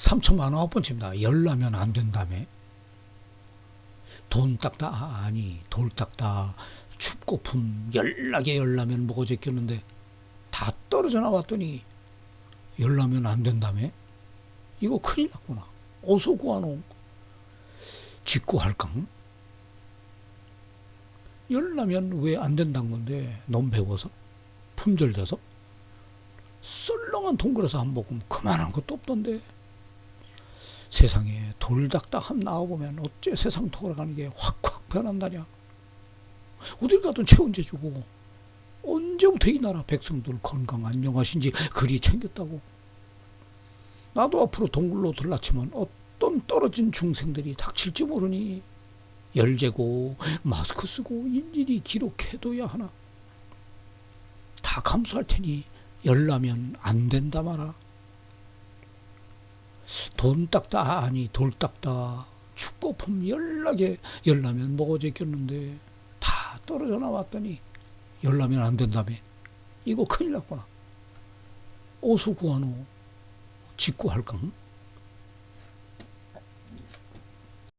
3천만 원 번째입니다. 열나면 안 된다며. 돈 닦다 아, 아니 돌 닦다 춥고품 열나게 열나면 뭐가 제꼈는데 다 떨어져 나왔더니 열나면 안 된다며. 이거 큰일 났구나. 어서 구하노. 직구할까? 열나면 왜 안 된다는 건데 너무 배워서 품절돼서 썰렁한 동그라서 한 모금 그만한 것도 없던데 세상에 돌닥닥함 나와보면 어째 세상 돌아가는 게 확확 변한다냐? 어딜 가든 최은재 주고 언제부터 이 나라 백성들 건강 안녕하신지 그리 챙겼다고? 나도 앞으로 동굴로 들라치면 어떤 떨어진 중생들이 닥칠지 모르니 열재고 마스크 쓰고 일일이 기록해둬야 하나? 다 감수할 테니 열나면 안 된다 마라 돈 닦다 아니 돌 닦다. 축구품 열나게 열나면 뭐가 제꼈는데 다 떨어져 나왔더니 열나면 안 된다며. 이거 큰일 났구나. 어서 구하노 직구할까